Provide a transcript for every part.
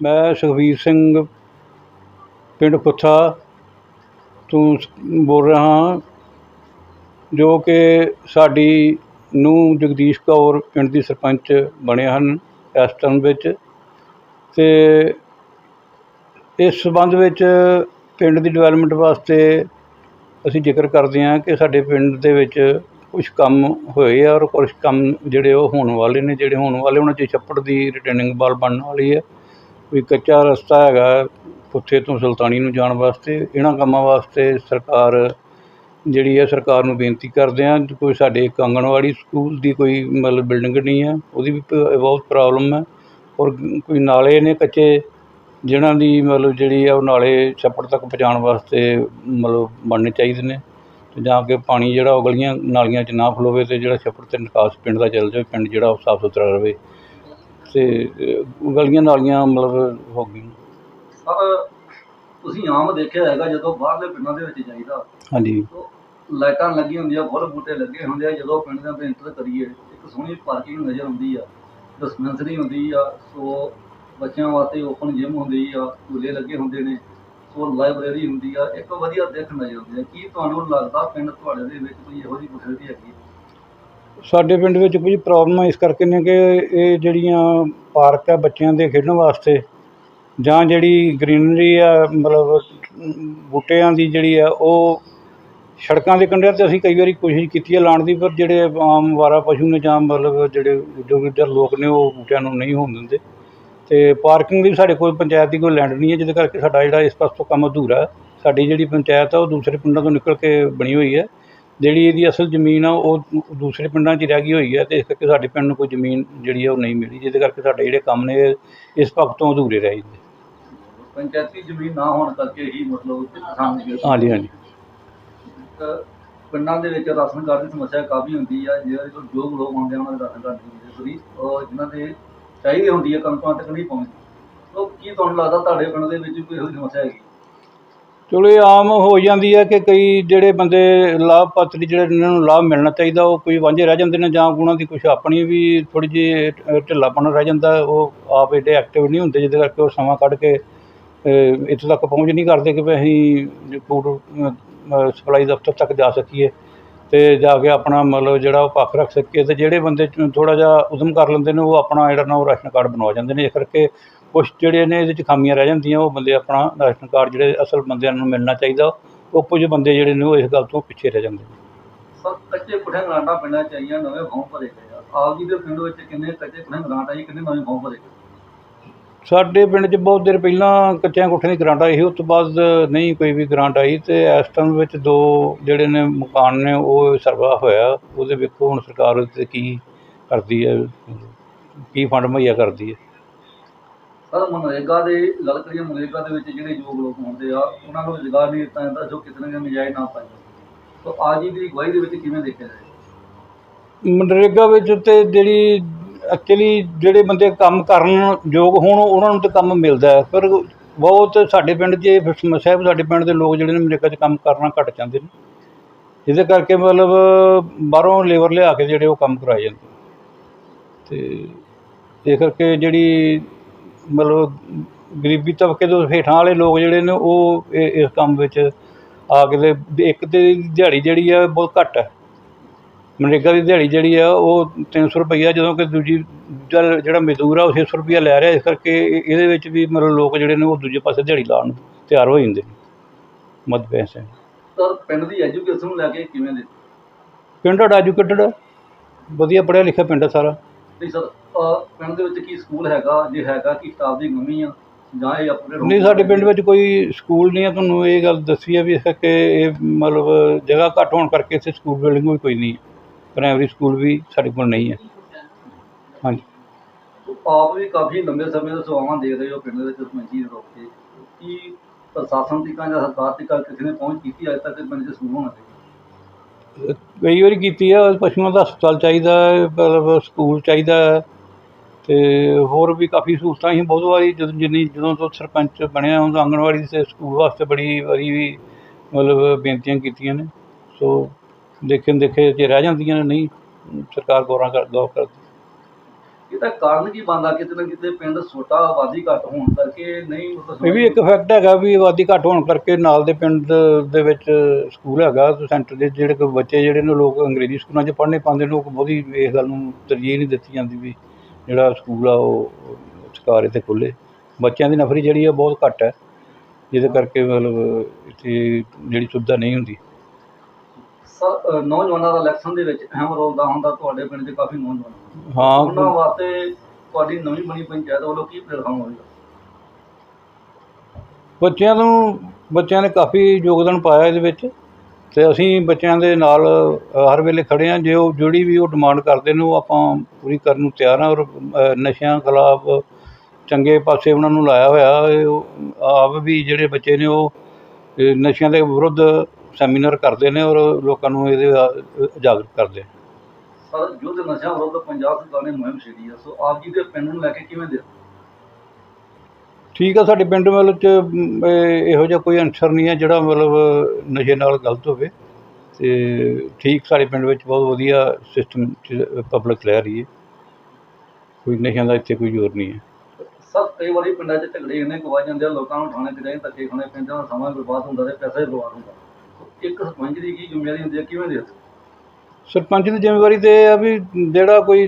ਮੈਂ ਸੁਖਬੀਰ ਸਿੰਘ ਪਿੰਡ ਕੁੱਥਾ ਤੋਂ ਬੋਲ ਰਿਹਾ ਹਾਂ, ਜੋ ਕਿ ਸਾਡੀ ਨੂੰ ਜਗਦੀਸ਼ ਕੌਰ ਪਿੰਡ ਦੀ ਸਰਪੰਚ ਬਣੇ ਹਨ ਇਸ ਟਰਮ ਵਿੱਚ। ਅਤੇ ਇਸ ਸੰਬੰਧ ਵਿੱਚ ਪਿੰਡ ਦੀ ਡਿਵੈਲਪਮੈਂਟ ਵਾਸਤੇ ਅਸੀਂ ਜ਼ਿਕਰ ਕਰਦੇ ਹਾਂ ਕਿ ਸਾਡੇ ਪਿੰਡ ਦੇ ਵਿੱਚ ਕੁਝ ਕੰਮ ਹੋਏ ਆ ਔਰ ਕੁਝ ਕੰਮ ਜਿਹੜੇ ਉਹ ਹੋਣ ਵਾਲੇ ਨੇ, ਜਿਹੜੇ ਹੋਣ ਵਾਲੇ ਉਹਨਾਂ 'ਚ ਛੱਪੜ ਦੀ ਰਿਟਰਨਿੰਗ ਵਾਲ ਬਣਨ ਵਾਲੀ ਹੈ। ਵੀ ਕੱਚਾ ਰਸਤਾ ਹੈਗਾ ਪੁੱਥੇ ਤੋਂ ਸੁਲਤਾਨੀ ਨੂੰ ਜਾਣ ਵਾਸਤੇ, ਇਹਨਾਂ ਕੰਮਾਂ ਵਾਸਤੇ ਸਰਕਾਰ ਜਿਹੜੀ ਹੈ ਸਰਕਾਰ ਨੂੰ ਬੇਨਤੀ ਕਰਦੇ ਹਾਂ, ਕੋਈ ਸਾਡੇ ਇੱਕ ਆਂਗਣਵਾੜੀ ਸਕੂਲ ਦੀ ਕੋਈ ਮਤਲਬ ਬਿਲਡਿੰਗ ਨਹੀਂ ਹੈ, ਉਹਦੀ ਵੀ ਪ- ਬਹੁਤ ਪ੍ਰੋਬਲਮ ਹੈ ਔਰ ਕੋਈ ਨਾਲੇ ਨੇ ਕੱਚੇ ਜਿਨ੍ਹਾਂ ਦੀ ਮਤਲਬ ਜਿਹੜੀ ਆ ਉਹ ਨਾਲੇ ਛੱਪੜ ਤੱਕ ਪਹੁੰਚਾਉਣ ਵਾਸਤੇ ਮਤਲਬ ਬਣਨੇ ਚਾਹੀਦੇ ਨੇ ਤੇ ਜਾਂ ਕਿ ਪਾਣੀ ਜਿਹੜਾ ਉਹ ਗਲੀਆਂ ਨਾਲੀਆਂ 'ਚ ਨਾ ਫਲੋਵੇ ਅਤੇ ਜਿਹੜਾ ਛੱਪੜ ਤੇ ਨਿਕਾਸ ਪਿੰਡ ਦਾ ਚੱਲ ਜਾਵੇ, ਪਿੰਡ ਜਿਹੜਾ ਉਹ ਸਾਫ਼ ਸੁਥਰਾ ਰਹੇ। ਤੇ ਗਲੀਆਂ ਨਾਲੀਆਂ ਮਤਲਬ ਹੋ ਗਈਆਂ। ਸਰ ਤੁਸੀਂ ਆਮ ਦੇਖਿਆ ਹੈਗਾ ਜਦੋਂ ਬਾਹਰਲੇ ਪਿੰਡਾਂ ਦੇ ਵਿੱਚ ਜਾਈਦਾ ਹਾਂਜੀ। ਲਾਈਟਾਂ ਲੱਗੀਆਂ ਹੁੰਦੀਆਂ ਫੁੱਲ ਬੂਟੇ ਲੱਗੇ ਹੁੰਦੇ ਆ ਜਦੋਂ ਪਿੰਡ ਦੇ ਅੰਦਰ ਇੰਟਰ ਕਰੀਏ ਇੱਕ ਸੋਹਣੀ ਪਾਰਕਿੰਗ ਨਜ਼ਰ ਆਉਂਦੀ ਆ ਡਿਸਪੈਂਸਰੀ ਹੁੰਦੀ ਆ ਸੋ ਬੱਚਿਆਂ ਵਾਸਤੇ ਓਪਨ ਜਿਮ ਹੁੰਦੀ ਆ ਝੂਲੇ ਲੱਗੇ ਹੁੰਦੇ ਨੇ ਸੋ ਲਾਇਬ੍ਰੇਰੀ ਹੁੰਦੀ ਆ ਇੱਕ ਵਧੀਆ ਦਿੱਖ ਨਜ਼ਰ ਆਉਂਦੀ ਆ। ਕੀ ਤੁਹਾਨੂੰ ਲੱਗਦਾ ਪਿੰਡ ਤੁਹਾਡੇ ਦੇ ਵਿੱਚ ਕੋਈ ਇਹੋ ਜਿਹੀ ਫੈਸਿਲਿਟੀ ਹੈਗੀ? ਸਾਡੇ ਪਿੰਡ ਵਿੱਚ ਕੁਝ ਪ੍ਰੋਬਲਮਾਂ ਇਸ ਕਰਕੇ ਨੇ ਕਿ ਇਹ ਜਿਹੜੀਆਂ ਪਾਰਕ ਆ ਬੱਚਿਆਂ ਦੇ ਖੇਡਣ ਵਾਸਤੇ ਜਾਂ ਜਿਹੜੀ ਗ੍ਰੀਨਰੀ ਆ, ਮਤਲਬ ਬੂਟਿਆਂ ਦੀ ਜਿਹੜੀ ਆ, ਉਹ ਸੜਕਾਂ ਦੇ ਕੰਢਿਆਂ 'ਤੇ ਅਸੀਂ ਕਈ ਵਾਰੀ ਕੋਸ਼ਿਸ਼ ਕੀਤੀ ਹੈ ਲਾਉਣ ਦੀ, ਪਰ ਜਿਹੜੇ ਆਮ ਵਾਰਾ ਪਸ਼ੂ ਨੇ ਜਾਂ ਮਤਲਬ ਜਿਹੜੇ ਜੋ ਇੱਧਰ ਲੋਕ ਨੇ, ਉਹ ਬੂਟਿਆਂ ਨੂੰ ਨਹੀਂ ਹੋਣ ਦਿੰਦੇ। ਤੇ ਪਾਰਕਿੰਗ ਦੀ ਸਾਡੇ ਕੋਲ ਪੰਚਾਇਤ ਦੀ ਕੋਈ ਲੈਂਡ ਨਹੀਂ ਹੈ, ਜਿਹਦੇ ਕਰਕੇ ਸਾਡਾ ਜਿਹੜਾ ਇਸ ਪਾਸੋਂ ਕੰਮ ਅਧੂਰਾ। ਸਾਡੀ ਜਿਹੜੀ ਪੰਚਾਇਤ ਆ, ਉਹ ਦੂਸਰੇ ਪਿੰਡਾਂ ਤੋਂ ਨਿਕਲ ਕੇ ਬਣੀ ਹੋਈ ਹੈ। ਜਿਹੜੀ ਇਹਦੀ ਅਸਲ ਜ਼ਮੀਨ ਆ ਉਹ ਦੂਸਰੇ ਪਿੰਡਾਂ 'ਚ ਰਹਿ ਗਈ ਹੋਈ ਹੈ ਤੇ ਇਸ ਕਰਕੇ ਸਾਡੇ ਪਿੰਡ ਨੂੰ ਕੋਈ ਜ਼ਮੀਨ ਜਿਹੜੀ ਆ ਉਹ ਨਹੀਂ ਮਿਲੀ। ਜਿਹਦੇ ਕਰਕੇ ਸਾਡੇ ਜਿਹੜੇ ਕੰਮ ਨੇ ਇਸ ਪੱਖ ਤੋਂ ਅਧੂਰੇ ਰਹਿ ਜਾਂਦੇ ਪੰਚਾਇਤੀ ਜ਼ਮੀਨ ਨਾ ਹੋਣ ਕਰਕੇ ਹੀ ਮਤਲਬ ਕਿਸਾਨ ਦੀ ਹਾਂਜੀ ਹਾਂਜੀ। ਇੱਕ ਪਿੰਡਾਂ ਦੇ ਵਿੱਚ ਰਾਸ਼ਨ ਕਾਰਡ ਦੀ ਸਮੱਸਿਆ ਕਾਫੀ ਹੁੰਦੀ ਆ ਜਿਹੜੇ ਕੋਲ ਯੋਗ ਲੋਕ ਹੁੰਦੇ ਆ ਉਹਨਾਂ ਦੇ ਰਾਸ਼ਨ ਕਾਰਡ ਹੁੰਦੇ ਫਰੀ ਉਹ ਜਿਨ੍ਹਾਂ ਦੇ ਚਾਹੀਦੀ ਹੁੰਦੀ ਹੈ ਕਣਕਾਂ ਤੱਕ ਨਹੀਂ ਪਹੁੰਚਦੀ। ਤਾਂ ਕੀ ਤੁਹਾਨੂੰ ਲੱਗਦਾ ਤੁਹਾਡੇ ਪਿੰਡ ਦੇ ਵਿੱਚ ਕੋਈ ਇਹੋ ਜਿਹੀ ਸਮੱਸਿਆ ਹੈਗੀ? ਚਲੋ ਇਹ ਆਮ ਹੋ ਜਾਂਦੀ ਹੈ ਕਿ ਕਈ ਜਿਹੜੇ ਬੰਦੇ ਲਾਭਪਾਤਰੀ ਜਿਹੜੇ ਇਹਨਾਂ ਨੂੰ ਲਾਭ ਮਿਲਣਾ ਚਾਹੀਦਾ ਉਹ ਕੋਈ ਵਾਂਝੇ ਰਹਿ ਜਾਂਦੇ ਨੇ ਜਾਂ ਉਹਨਾਂ ਦੀ ਕੁਛ ਆਪਣੀ ਵੀ ਥੋੜੀ ਜਿਹੀ ਅ, ਢਿੱਲਾਪਣ ਰਹਿ ਜਾਂਦਾ ਉਹ ਆਪ ਏਡੇ ਐਕਟਿਵ ਨਹੀਂ ਹੁੰਦੇ ਜਿਹਦੇ ਕਰਕੇ ਉਹ ਸਮਾਂ ਕੱਢ ਕੇ ਅ, ਇੱਥੇ ਤੱਕ ਪਹੁੰਚ ਨਹੀਂ ਕਰਦੇ ਕਿ ਵੀ ਅਸੀਂ ਫੂਡ ਸਪਲਾਈ ਦਫ਼ਤਰ ਤੱਕ ਜਾ ਸਕੀਏ ਤੇ ਜਾ ਕੇ ਆਪਣਾ ਮਤਲਬ ਜਿਹੜਾ ਉਹ ਪੱਖ ਰੱਖ ਸਕੀਏ ਤੇ ਜਿਹੜੇ ਬੰਦੇ ਥੋੜਾ ਜਿਹਾ ਉਦਮ ਕਰ ਲੈਂਦੇ ਨੇ ਉਹ ਆਪਣਾ ਜਿਹੜਾ ਨਾ ਉਹ ਰਾਸ਼ਨ ਕਾਰਡ ਬਣਵਾ ਜਾਂਦੇ ਨੇ। ਇਸ ਕਰਕੇ ਕੁਛ ਜਿਹੜੇ ਨੇ ਇਹਦੇ 'ਚ ਖਾਮੀਆਂ ਰਹਿ ਜਾਂਦੀਆਂ ਉਹ ਬੰਦੇ ਆਪਣਾ ਰਾਸ਼ਨ ਕਾਰਡ ਜਿਹੜੇ ਅਸਲ ਬੰਦਿਆਂ ਨੂੰ ਮਿਲਣਾ ਚਾਹੀਦਾ ਉਹ ਕੁਝ ਬੰਦੇ ਜਿਹੜੇ ਨੇ ਉਹ ਇਸ ਗੱਲ ਤੋਂ ਪਿੱਛੇ ਰਹਿ ਜਾਂਦੇ ਨੇ। ਸਭ ਕੱਚੇ ਪੁੱਠੇ ਗਰਾਂਟਾਂ ਪਿੰਡਾਂ ਚ ਆਈਆਂ ਨਵੇਂ ਫਾਰਮ ਭਰੇ ਗਏ ਆ। ਆਪ ਜੀ ਦੇ ਪਿੰਡ ਵਿੱਚ ਕਿੰਨੇ ਕੱਚੇ ਪੁੱਠੇ ਗਰਾਂਟ ਆਈ ਕਿੰਨੇ ਨਵੇਂ ਫਾਰਮ ਭਰੇ ਗਏ? ਸਾਡੇ ਪਿੰਡ 'ਚ ਬਹੁਤ ਦੇਰ ਪਹਿਲਾਂ ਕੱਚਿਆਂ ਕੋਠਿਆਂ ਦੀ ਗਰਾਂਟ ਆਈ ਸੀ ਉਸ ਤੋਂ ਬਾਅਦ ਨਹੀਂ ਕੋਈ ਵੀ ਗਰਾਂਟ ਆਈ ਤੇ ਇਸ ਟਾਈਮ ਵਿੱਚ ਦੋ ਜਿਹੜੇ ਨੇ ਮਕਾਨ ਨੇ ਉਹ ਸਰਵਾ ਹੋਇਆ ਉਹਦੇ ਵੇਖੋ ਹੁਣ ਸਰਕਾਰ ਉਹਦੇ 'ਤੇ ਕੀ ਕਰਦੀ ਹੈ ਕੀ ਫੰਡ ਮੁਹੱਈਆ ਕਰਦੀ ਹੈ। ਸਰ, ਮਨਰੇਗਾ ਦੇ ਗੱਲ ਕਰੀਏ, ਮਨਰੇਗਾ ਦੇ ਵਿੱਚ ਜਿਹੜੇ ਯੋਗ ਲੋਕ ਹੁੰਦੇ ਆ, ਉਹਨਾਂ ਨੂੰ ਰੁਜ਼ਗਾਰ ਨਹੀਂ ਦਿੱਤਾ ਜਾਂਦਾ ਜੋ ਕਿਤੇ ਨਾ ਨਜਾਇਜ਼ ਨਾ ਪਾਈ ਤਾਂ ਆਜ ਦੀ ਅਗਵਾਈ ਦੇ ਵਿੱਚ ਕਿਵੇਂ ਦੇਖਿਆ ਜਾਏ? ਮਨਰੇਗਾ ਵਿੱਚ ਤੇ ਜਿਹੜੀ ਐਕਚੁਅਲੀ ਜਿਹੜੇ ਬੰਦੇ ਕੰਮ ਕਰਨ ਯੋਗ ਹੋਣ, ਉਹਨਾਂ ਨੂੰ ਤਾਂ ਕੰਮ ਮਿਲਦਾ ਪਰ ਬਹੁਤ ਸਾਡੇ ਪਿੰਡ 'ਚ ਸਮੱਸਿਆ ਵੀ ਸਾਡੇ ਪਿੰਡ ਦੇ ਲੋਕ ਜਿਹੜੇ ਨੇ ਮਨਰੇਗਾ 'ਚ ਕੰਮ ਕਰਨਾ ਘੱਟ ਜਾਂਦੇ ਨੇ। ਜਿਹਦੇ ਕਰਕੇ ਮਤਲਬ ਬਾਹਰੋਂ ਲੇਬਰ ਲਿਆ ਕੇ ਜਿਹੜੇ ਉਹ ਕੰਮ ਕਰਾਏ ਜਾਂਦੇ ਤੇ ਇਸ ਕਰਕੇ ਜਿਹੜੀ ਮਤਲਬ ਗਰੀਬੀ ਤਬਕੇ ਤੋਂ ਹੇਠਾਂ ਵਾਲੇ ਲੋਕ ਜਿਹੜੇ ਨੇ ਉਹ ਇਸ ਕੰਮ ਵਿੱਚ ਆ ਕੇ ਤੇ ਇੱਕ ਤੇ ਦਿਹਾੜੀ ਜਿਹੜੀ ਆ ਬਹੁਤ ਘੱਟ ਹੈ ਮਨਰੇਗਾ ਦੀ ਦਿਹਾੜੀ ਜਿਹੜੀ ਆ ਉਹ 300 ਰੁਪਈਆ ਜਦੋਂ ਕਿ ਦੂਜੀ ਜਿਹੜਾ ਮਜ਼ਦੂਰ ਆ ਉਹ 600 ਰੁਪਈਆ ਲੈ ਰਿਹਾ ਇਸ ਕਰਕੇ ਇਹ- ਇਹਦੇ ਵਿੱਚ ਵੀ ਮਤਲਬ ਲੋਕ ਜਿਹੜੇ ਨੇ ਉਹ ਦੂਜੇ ਪਾਸੇ ਦਿਹਾੜੀ ਲਾਉਣ ਨੂੰ ਤਿਆਰ ਹੋ ਜਾਂਦੇ ਮੱਧ ਪੈਸੇ ਸਰ ਪਿੰਡ ਦੀ ਐਜੂਕੇਸ਼ਨ ਨੂੰ ਲੈ ਕੇ ਕਿਵੇਂ ਦੇ ਪਿੰਡ ਸਾਡਾ ਐਜੂਕੇਟਡ ਵਧੀਆ ਪੜ੍ਹਿਆ ਲਿਖਿਆ ਪਿੰਡ ਸਾਰਾ। ਨਹੀਂ ਸਰ ਪਿੰਡ ਦੇ ਵਿੱਚ ਕੀ ਸਕੂਲ ਹੈਗਾ ਜੇ ਹੈਗਾ ਕੀ ਸਟਾਫ ਦੀ ਕਮੀ ਆ ਜਾਂ ਇਹ ਅਪਡੇਟ ਨਹੀਂ ਸਾਡੇ ਪਿੰਡ ਵਿੱਚ ਕੋਈ ਸਕੂਲ ਨਹੀਂ ਹੈ ਤੁਹਾਨੂੰ ਇਹ ਗੱਲ ਦੱਸੀ ਹੈ ਵੀ ਇਸ ਕਰਕੇ ਇਹ ਮਤਲਬ ਜਗ੍ਹਾ ਘੱਟ ਹੋਣ ਕਰਕੇ ਇੱਥੇ ਸਕੂਲ ਬਿਲਡਿੰਗ ਵੀ ਕੋਈ ਨਹੀਂ ਪ੍ਰਾਇਮਰੀ ਸਕੂਲ ਵੀ ਸਾਡੇ ਕੋਲ ਨਹੀਂ ਹੈ। ਹਾਂਜੀ। ਆਪ ਵੀ ਕਾਫੀ ਲੰਬੇ ਸਮੇਂ ਤੋਂ ਸੇਵਾਵਾਂ ਦੇ ਰਹੇ ਹੋ ਪਿੰਡ ਦੇ ਵਿੱਚ ਸਰਪੰਚੀ ਦੇ ਰੂਪ 'ਚ ਕੀ ਪ੍ਰਸ਼ਾਸਨ ਤੱਕ ਜਾਂ ਸਰਕਾਰ ਤੱਕ ਕਿਸੇ ਨੇ ਪਹੁੰਚ ਕੀਤੀ ਅਜੇ ਤੱਕ ਪਿੰਡ 'ਚ ਸਕੂਲ ਹੋਣਾ ਚਾਹੀਦਾ? ਕਈ ਵਾਰੀ ਕੀਤੀ ਆ ਪਸ਼ੂਆਂ ਦਾ ਹਸਪਤਾਲ ਚਾਹੀਦਾ ਹੈ, ਮਤਲਬ ਸਕੂਲ ਚਾਹੀਦਾ ਹੈ ਤੇ ਹੋਰ ਵੀ ਕਾਫੀ ਸਹੂਲਤਾਂ ਹੀ ਬਹੁਤ ਵਾਰੀ ਜਦੋਂ ਜਿੰਨੀ ਜਦੋਂ ਤੋਂ ਸਰਪੰਚ ਬਣਿਆ ਹੁੰਦਾ ਆਂਗਣਵਾੜੀ ਤੇ ਸਕੂਲ ਵਾਸਤੇ ਬੜੀ ਵਾਰੀ ਵੀ ਮਤਲਬ ਬੇਨਤੀਆਂ ਕੀਤੀਆਂ ਨੇ। ਸੋ ਦੇਖੇ ਦੇਖੇ ਜੇ ਰਹਿ ਜਾਂਦੀਆਂ ਨੇ ਨਹੀਂ ਸਰਕਾਰ ਗੌਰਾਂ ਕਰ ਗੌਰ ਕਰਦੀ। ਇਹਦਾ ਕਾਰਨ ਕੀ ਬਣਦਾ? ਕਿਤੇ ਨਾ ਕਿਤੇ ਪਿੰਡ ਛੋਟਾ ਆਬਾਦੀ ਘੱਟ ਹੋਣ ਕਰਕੇ ਨਹੀਂ ਮਤਲਬ ਇਹ ਵੀ ਇੱਕ ਫੈਕਟ ਹੈਗਾ ਵੀ ਆਬਾਦੀ ਘੱਟ ਹੋਣ ਕਰਕੇ ਨਾਲ ਦੇ ਪਿੰਡ ਦੇ ਵਿੱਚ ਸਕੂਲ ਹੈਗਾ ਸੈਂਟਰ ਦੇ ਜਿਹੜੇ ਬੱਚੇ ਜਿਹੜੇ ਨੇ ਲੋਕ ਅੰਗਰੇਜ਼ੀ ਸਕੂਲਾਂ 'ਚ ਪੜ੍ਹਨੇ ਪਾਉਂਦੇ ਲੋਕ ਬਹੁਤੀ ਇਸ ਗੱਲ ਨੂੰ ਤਰਜੀਹ ਨਹੀਂ ਦਿੱਤੀ ਜਾਂਦੀ ਵੀ ਜਿਹੜਾ ਸਕੂਲ ਆ ਉਹ ਸਰਕਾਰ ਇੱਥੇ ਖੁੱਲ੍ਹੇ। ਬੱਚਿਆਂ ਦੀ ਨਫਰੀ ਜਿਹੜੀ ਆ ਬਹੁਤ ਘੱਟ ਹੈ। ਜਿਹਦੇ ਕਰਕੇ ਮਤਲਬ ਇੱਥੇ ਜਿਹੜੀ ਸੁਵਿਧਾ ਨਹੀਂ ਹੁੰਦੀ। ਸਰ ਨੌਜਵਾਨਾਂ ਦਾ ਇਲੈਕਸ਼ਨ ਦੇ ਵਿੱਚ ਅਹਿਮ ਰੋਲ ਦਾ ਹੁੰਦਾ ਤੁਹਾਡੇ ਪਿੰਡ 'ਚ ਕਾਫੀ ਨੌਜਵਾਨ। ਹਾਂ ਉਹਨਾਂ ਵਾਸਤੇ ਤੁਹਾਡੀ ਨਵੀਂ ਬਣੀ ਪੰਚਾਇਤ ਵੱਲੋਂ ਕੀ ਪਲੇਟਫਾਰਮ ਹੋਵੇਗਾ? ਬੱਚਿਆਂ ਨੂੰ ਬੱਚਿਆਂ ਨੇ ਕਾਫੀ ਯੋਗਦਾਨ ਪਾਇਆ ਇਹਦੇ ਵਿੱਚ ਤੇ ਅਸੀਂ ਬੱਚਿਆਂ ਦੇ ਨਾਲ ਹਰ ਵੇਲੇ ਖੜੇ ਹਾਂ। ਜੇ ਉਹ ਜਿਹੜੀ ਵੀ ਉਹ ਡਿਮਾਂਡ ਕਰਦੇ ਨੇ ਉਹ ਆਪਾਂ ਪੂਰੀ ਕਰਨ ਨੂੰ ਤਿਆਰ ਹਾਂ ਔਰ ਨਸ਼ਿਆਂ ਖਿਲਾਫ ਚੰਗੇ ਪਾਸੇ ਉਹਨਾਂ ਨੂੰ ਲਾਇਆ ਹੋਇਆ ਆਪ ਵੀ ਜਿਹੜੇ ਬੱਚੇ ਨੇ ਉਹ ਨਸ਼ਿਆਂ ਦੇ ਵਿਰੁੱਧ ਸੈਮੀਨਾਰ ਕਰਦੇ ਨੇ ਔਰ ਲੋਕਾਂ ਨੂੰ ਇਹਦੇ ਆ- ਉਜਾਗਰ ਕਰਦੇ ਸਰ ਯੁੱਧ ਨਸ਼ਾ ਵਿਰੁੱਧ ਪੰਜਾਬ ਸਰਕਾਰ ਨੇ ਮੁਹਿੰਮ ਛੇੜੀ ਹੈ ਸੋ ਆਪ ਜੀ ਦੇ ਪਿੰਡ ਨੂੰ ਲੈ ਕੇ ਕਿਵੇਂ ਦੇ ਠੀਕ ਆ ਸਾਡੇ ਪਿੰਡ ਮਤਲਬ ਚ ਇਹ- ਜਿਹਾ ਕੋਈ ਅਨਸਰ ਨਹੀਂ ਹੈ ਜਿਹੜਾ ਮਤਲਬ ਨਸ਼ੇ ਨਾਲ ਗਲਤ ਹੋਵੇ। ਤੇ ਠੀਕ ਸਾਡੇ ਪਿੰਡ ਵਿੱਚ ਬਹੁਤ ਵਧੀਆ ਸਿਸਟਮ ਪਬਲਿਕ ਲੈ ਰਹੀ ਹੈ। ਕੋਈ ਨਸ਼ਿਆਂ ਦਾ ਇੱਥੇ ਕੋਈ ਜ਼ੋਰ ਨਹੀਂ ਹੈ। ਸਰ ਕਈ ਵਾਰੀ ਪਿੰਡਾਂ 'ਚ ਝਗੜੇ ਇੰਨੇ ਕੁ ਜਾਂਦੇ ਆ ਲੋਕਾਂ ਨੂੰ ਥਾਣੇ 'ਚ ਜਾਏ ਧੱਕੇ ਖਾਣੇ ਪੈਂਦੇ ਆ ਸਮਾਂ ਬਰਬਾਦ ਹੁੰਦਾ ਤੇ ਪੈਸਾ ਬਰਬਾਦ ਹੁੰਦਾ। ਇੱਕ ਸਰਪੰਚ ਦੀ ਕੀ ਜ਼ਿੰਮੇਵਾਰੀ ਹੁੰਦੀ ਹੈ? ਕਿਵੇਂ ਦੇ ਸਰਪੰਚ ਦੀ ਜ਼ਿੰਮੇਵਾਰੀ ਤੇ ਇਹ ਆ ਵੀ ਜਿਹੜਾ ਕੋਈ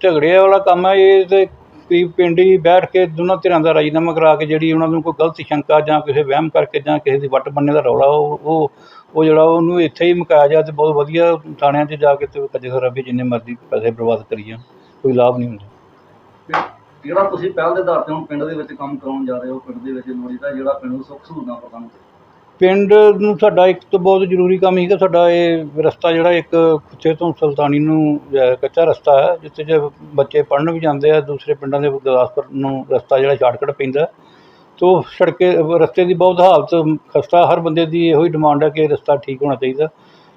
ਝਗੜੇ ਵਾਲਾ ਕੰਮ ਹੈ ਇਹ ਤੇ ਕੋਈ ਪਿੰਡ ਹੀ ਬੈਠ ਕੇ ਦੋਨਾਂ ਧਿਰਾਂ ਦਾ ਰਾਜੀਨਾਮਾ ਕਰਾ ਕੇ ਜਿਹੜੀ ਉਹਨਾਂ ਨੂੰ ਕੋਈ ਗਲਤ ਸ਼ੰਕਾ ਜਾਂ ਕਿਸੇ ਵਹਿਮ ਕਰਕੇ ਜਾਂ ਕਿਸੇ ਦੀ ਵੱਟ ਬੰਨੇ ਦਾ ਰੌਲਾ ਉਹ ਉਹ ਉਹ ਜਿਹੜਾ ਉਹਨੂੰ ਇੱਥੇ ਹੀ ਮੁਕਾਇਆ ਜਾ ਤੇ ਬਹੁਤ ਵਧੀਆ ਥਾਣਿਆਂ 'ਚ ਜਾ ਕੇ ਤੇ ਕੱਜੇ ਖਰਾਬੇ ਜਿੰਨੇ ਮਰਜ਼ੀ ਪੈਸੇ ਬਰਬਾਦ ਕਰੀ ਜਾਣ ਕੋਈ ਲਾਭ ਨਹੀਂ ਹੁੰਦਾ। ਜਿਹੜਾ ਤੁਸੀਂ ਪਹਿਲ ਦੇ ਆਧਾਰ ਤੇ ਹੁਣ ਪਿੰਡ ਦੇ ਵਿੱਚ ਕੰਮ ਕਰਾਉਣ ਜਾ ਰਹੇ ਹੋ ਪਿੰਡ ਦੇ ਵਿੱਚ ਲੋੜੀਦਾ ਜਿਹੜਾ ਪਿੰਡ ਨੂੰ ਸੁੱਖ ਸਹੂਲਤਾਂ ਪ੍ਰਦਾਨ ਕਰੇ ਪਿੰਡ ਨੂੰ ਸਾਡਾ ਇੱਕ ਤੋਂ ਬਹੁਤ ਜ਼ਰੂਰੀ ਕੰਮ ਸੀਗਾ, ਸਾਡਾ ਇਹ ਰਸਤਾ ਜਿਹੜਾ ਇੱਕ ਕੁੱਤੇ ਤੋਂ ਸੁਲਤਾਨੀ ਨੂੰ ਕੱਚਾ ਰਸਤਾ ਹੈ, ਜਿੱਥੇ ਜੇ ਬੱਚੇ ਪੜ੍ਹਨ ਵੀ ਜਾਂਦੇ ਆ, ਦੂਸਰੇ ਪਿੰਡਾਂ ਦੇ ਗੁਰਦਾਸਪੁਰ ਨੂੰ ਰਸਤਾ ਜਿਹੜਾ ਸ਼ਾਰਟਕਟ ਪੈਂਦਾ ਤੋ ਸੜਕੇ, ਰਸਤੇ ਦੀ ਬਹੁਤ ਹਾਲਤ ਖਸਤਾ, ਹਰ ਬੰਦੇ ਦੀ ਇਹੋ ਹੀ ਡਿਮਾਂਡ ਹੈ ਕਿ ਰਸਤਾ ਠੀਕ ਹੋਣਾ ਚਾਹੀਦਾ।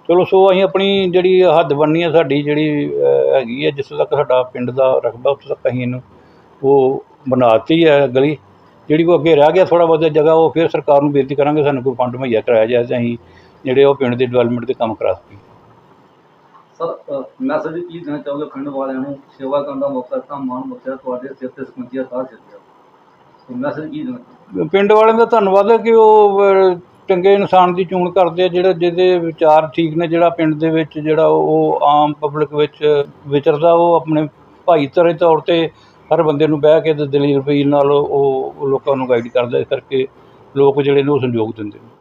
ਚਲੋ, ਸੋ ਅਸੀਂ ਆਪਣੀ ਜਿਹੜੀ ਹੱਦ ਬਣਨੀ ਹੈ, ਸਾਡੀ ਜਿਹੜੀ ਹੈਗੀ ਹੈ, ਜਿੱਥੇ ਤੱਕ ਸਾਡਾ ਪਿੰਡ ਦਾ ਰਕਬਾ, ਉੱਥੇ ਤੱਕ ਅਸੀਂ ਇਹਨੂੰ ਉਹ ਬਣਾਤੀ ਹੈ ਗਲੀ ਜਿਹੜੀ ਕੋ ਅੱਗੇ ਰਹਿ ਗਿਆ ਥੋੜਾ ਬਹੁਤਾ ਜਗ੍ਹਾ ਉਹ ਫਿਰ ਸਰਕਾਰ ਨੂੰ ਬੇਨਤੀ ਕਰਾਂਗੇ ਸਾਨੂੰ ਕੋਈ ਫੰਡ ਮੁਹੱਈਆ ਕਰਾਇਆ ਜਾਏ ਤੇ ਅਸੀਂ ਜਿਹੜੇ ਉਹ ਪਿੰਡ ਦੇ ਡਿਵੈਲਪਮੈਂਟ ਦੇ ਕੰਮ ਕਰਾ ਸਕੀਏ। ਸਰ ਮੈਸੇਜ ਕੀ ਦੇਣਾ ਚਾਹੋਗੇ ਪਿੰਡ ਵਾਲਿਆਂ ਨੂੰ? ਸੇਵਾ ਕਰਨ ਦਾ ਮੌਕਾ ਦਿੱਤਾ ਮਾਣ ਬਖਸ਼ਿਆ ਤੁਹਾਡੇ ਸਿਰ ਤੇ ਸਕੰਜੀਆ ਤਾਰ ਸਿੱਟਿਆ ਸੋ ਮੈਸੇਜ ਕੀ ਦੇਣਾ? ਪਿੰਡ ਵਾਲਿਆਂ ਦਾ ਧੰਨਵਾਦ ਹੈ ਕਿ ਉਹ ਚੰਗੇ ਇਨਸਾਨ ਦੀ ਚੋਣ ਕਰਦੇ ਆ ਜਿਹੜਾ ਜਿਹਦੇ ਵਿਚਾਰ ਠੀਕ ਨੇ ਜਿਹੜਾ ਪਿੰਡ ਦੇ ਵਿੱਚ ਜਿਹੜਾ ਉਹ ਆਮ ਪਬਲਿਕ ਵਿੱਚ ਵਿਚਰਦਾ ਉਹ ਆਪਣੇ ਭਾਈਚਾਰੇ ਤੌਰ ਤੇ ਹਰ ਬੰਦੇ ਨੂੰ ਬਹਿ ਕੇ ਤੇ ਦਲੀਲ ਰਵੀਰ ਨਾਲ ਉਹ ਉਹ ਲੋਕਾਂ ਨੂੰ ਗਾਈਡ ਕਰਦਾ ਇਸ ਕਰਕੇ ਲੋਕ ਜਿਹੜੇ ਨੇ ਉਹ ਸੰਯੋਗ ਦਿੰਦੇ ਨੇ।